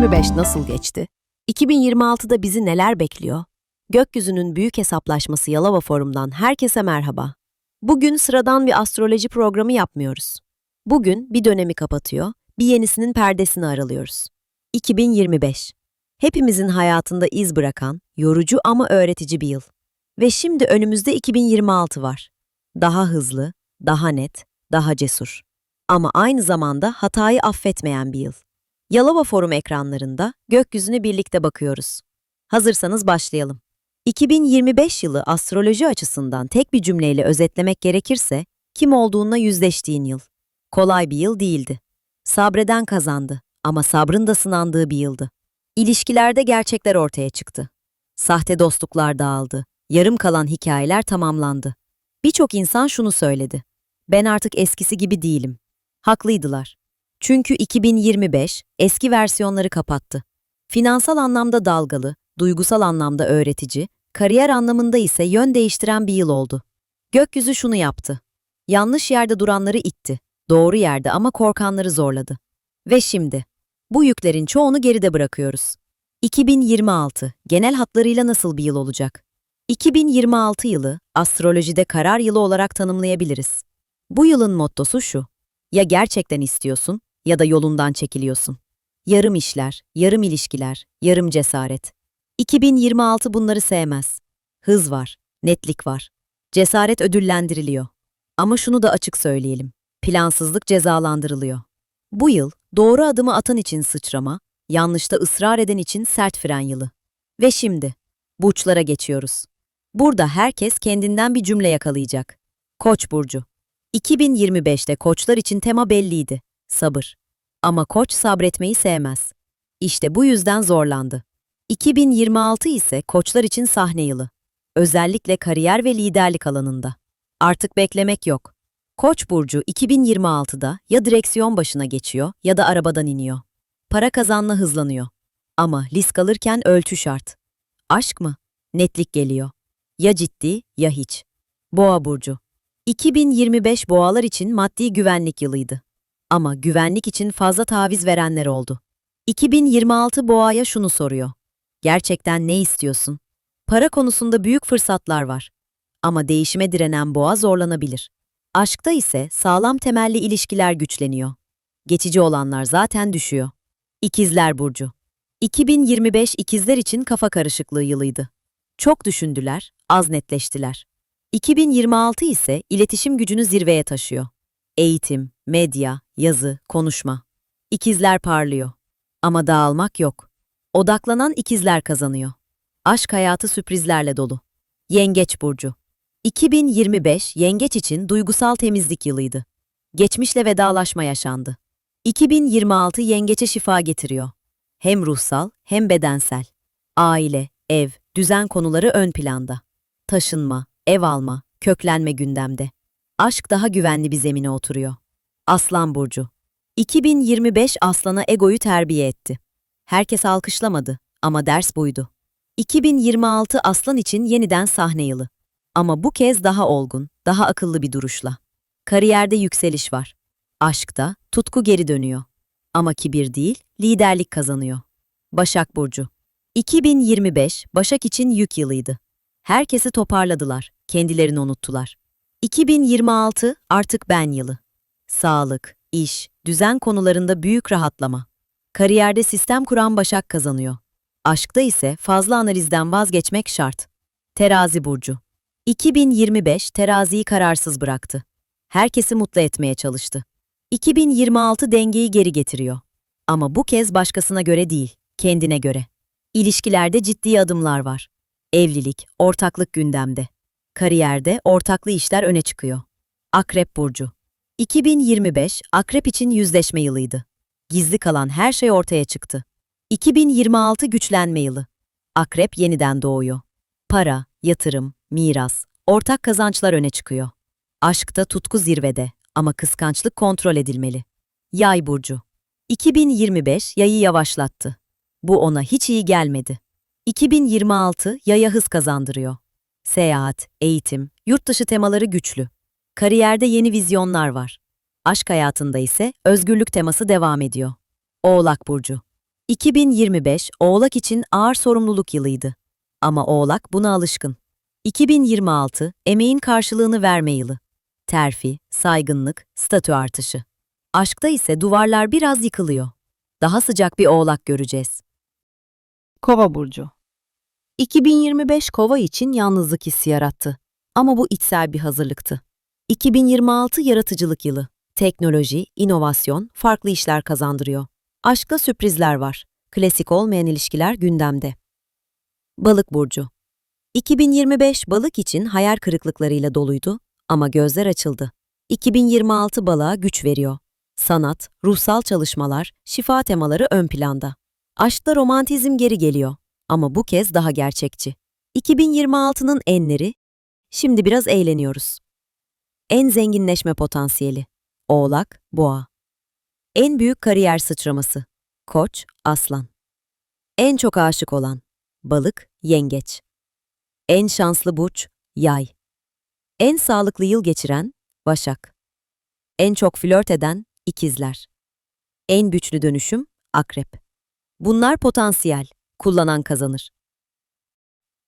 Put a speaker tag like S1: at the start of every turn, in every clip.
S1: 2025 nasıl geçti? 2026'da bizi neler bekliyor? Gökyüzünün büyük hesaplaşması Yalova Forum'dan herkese merhaba. Bugün sıradan bir astroloji programı yapmıyoruz. Bugün bir dönemi kapatıyor, bir yenisinin perdesini aralıyoruz. 2025. Hepimizin hayatında iz bırakan, yorucu ama öğretici bir yıl. Ve şimdi önümüzde 2026 var. Daha hızlı, daha net, daha cesur. Ama aynı zamanda hatayı affetmeyen bir yıl. Yalova Forum ekranlarında gökyüzüne birlikte bakıyoruz. Hazırsanız başlayalım. 2025 yılı astroloji açısından tek bir cümleyle özetlemek gerekirse, kim olduğunla yüzleştiğin yıl. Kolay bir yıl değildi. Sabreden kazandı ama sabrın da sınandığı bir yıldı. İlişkilerde gerçekler ortaya çıktı. Sahte dostluklar dağıldı, yarım kalan hikayeler tamamlandı. Birçok insan şunu söyledi. Ben artık eskisi gibi değilim. Haklıydılar. Çünkü 2025 eski versiyonları kapattı. Finansal anlamda dalgalı, duygusal anlamda öğretici, kariyer anlamında ise yön değiştiren bir yıl oldu. Gökyüzü şunu yaptı. Yanlış yerde duranları itti. Doğru yerde ama korkanları zorladı. Ve şimdi bu yüklerin çoğunu geride bırakıyoruz. 2026 genel hatlarıyla nasıl bir yıl olacak? 2026 yılı astrolojide karar yılı olarak tanımlayabiliriz. Bu yılın mottosu şu. Ya gerçekten istiyorsun ya da yolundan çekiliyorsun. Yarım işler, yarım ilişkiler, yarım cesaret. 2026 bunları sevmez. Hız var, netlik var. Cesaret ödüllendiriliyor. Ama şunu da açık söyleyelim. Plansızlık cezalandırılıyor. Bu yıl doğru adımı atan için sıçrama, yanlışta ısrar eden için sert fren yılı. Ve şimdi burçlara geçiyoruz. Burada herkes kendinden bir cümle yakalayacak. Koç burcu. 2025'te koçlar için tema belliydi. Sabır. Ama koç sabretmeyi sevmez. İşte bu yüzden zorlandı. 2026 ise koçlar için sahne yılı. Özellikle kariyer ve liderlik alanında. Artık beklemek yok. Koç burcu 2026'da ya direksiyon başına geçiyor ya da arabadan iniyor. Para kazanma hızlanıyor. Ama risk alırken ölçü şart. Aşk mı? Netlik geliyor. Ya ciddi ya hiç. Boğa burcu. 2025 boğalar için maddi güvenlik yılıydı. Ama güvenlik için fazla taviz verenler oldu. 2026 boğaya şunu soruyor. Gerçekten ne istiyorsun? Para konusunda büyük fırsatlar var. Ama değişime direnen boğa zorlanabilir. Aşkta ise sağlam temelli ilişkiler güçleniyor. Geçici olanlar zaten düşüyor. İkizler Burcu 2025 ikizler için kafa karışıklığı yılıydı. Çok düşündüler, az netleştiler. 2026 ise iletişim gücünü zirveye taşıyor. Eğitim, medya, yazı, konuşma. İkizler parlıyor. Ama dağılmak yok. Odaklanan ikizler kazanıyor. Aşk hayatı sürprizlerle dolu. Yengeç Burcu 2025 Yengeç için duygusal temizlik yılıydı. Geçmişle vedalaşma yaşandı. 2026 Yengeç'e şifa getiriyor. Hem ruhsal hem bedensel. Aile, ev, düzen konuları ön planda. Taşınma, ev alma, köklenme gündemde. Aşk daha güvenli bir zemine oturuyor. Aslan Burcu 2025 Aslan'a egoyu terbiye etti. Herkes alkışlamadı ama ders buydu. 2026 Aslan için yeniden sahne yılı. Ama bu kez daha olgun, daha akıllı bir duruşla. Kariyerde yükseliş var. Aşkta tutku geri dönüyor. Ama kibir değil, liderlik kazanıyor. Başak Burcu 2025 Başak için yük yılıydı. Herkesi toparladılar, kendilerini unuttular. 2026 artık ben yılı. Sağlık, iş, düzen konularında büyük rahatlama. Kariyerde sistem kuran Başak kazanıyor. Aşkta ise fazla analizden vazgeçmek şart. Terazi Burcu 2025 teraziyi kararsız bıraktı. Herkesi mutlu etmeye çalıştı. 2026 dengeyi geri getiriyor. Ama bu kez başkasına göre değil, kendine göre. İlişkilerde ciddi adımlar var. Evlilik, ortaklık gündemde. Kariyerde ortaklı işler öne çıkıyor. Akrep Burcu 2025 Akrep için yüzleşme yılıydı. Gizli kalan her şey ortaya çıktı. 2026 güçlenme yılı. Akrep yeniden doğuyor. Para, yatırım, miras, ortak kazançlar öne çıkıyor. Aşkta tutku zirvede ama kıskançlık kontrol edilmeli. Yay burcu. 2025 yayı yavaşlattı. Bu ona hiç iyi gelmedi. 2026 yaya hız kazandırıyor. Seyahat, eğitim, yurt dışı temaları güçlü. Kariyerde yeni vizyonlar var. Aşk hayatında ise özgürlük teması devam ediyor. Oğlak burcu. 2025 Oğlak için ağır sorumluluk yılıydı. Ama Oğlak buna alışkın. 2026 emeğin karşılığını verme yılı. Terfi, saygınlık, statü artışı. Aşkta ise duvarlar biraz yıkılıyor. Daha sıcak bir Oğlak göreceğiz.
S2: Kova burcu.
S1: 2025 Kova için yalnızlık hissi yarattı. Ama bu içsel bir hazırlıktı. 2026 yaratıcılık yılı. Teknoloji, inovasyon, farklı işler kazandırıyor. Aşkta sürprizler var. Klasik olmayan ilişkiler gündemde. Balık burcu. 2025 balık için hayal kırıklıklarıyla doluydu ama gözler açıldı. 2026 balığa güç veriyor. Sanat, ruhsal çalışmalar, şifa temaları ön planda. Aşkta romantizm geri geliyor ama bu kez daha gerçekçi. 2026'nın enleri, şimdi biraz eğleniyoruz. En zenginleşme potansiyeli, Oğlak, Boğa. En büyük kariyer sıçraması, Koç, Aslan. En çok aşık olan, Balık, Yengeç. En şanslı burç, Yay. En sağlıklı yıl geçiren, Başak. En çok flört eden, İkizler. En güçlü dönüşüm, Akrep. Bunlar potansiyel, kullanan kazanır.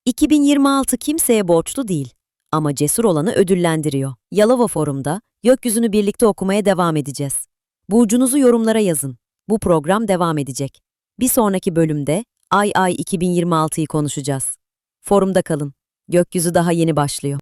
S1: 2026 kimseye borçlu değil ama cesur olanı ödüllendiriyor. Yalova Forum'da gökyüzünü birlikte okumaya devam edeceğiz. Burcunuzu yorumlara yazın. Bu program devam edecek. Bir sonraki bölümde Ay Ay 2026'yı konuşacağız. Forumda kalın. Gökyüzü daha yeni başlıyor.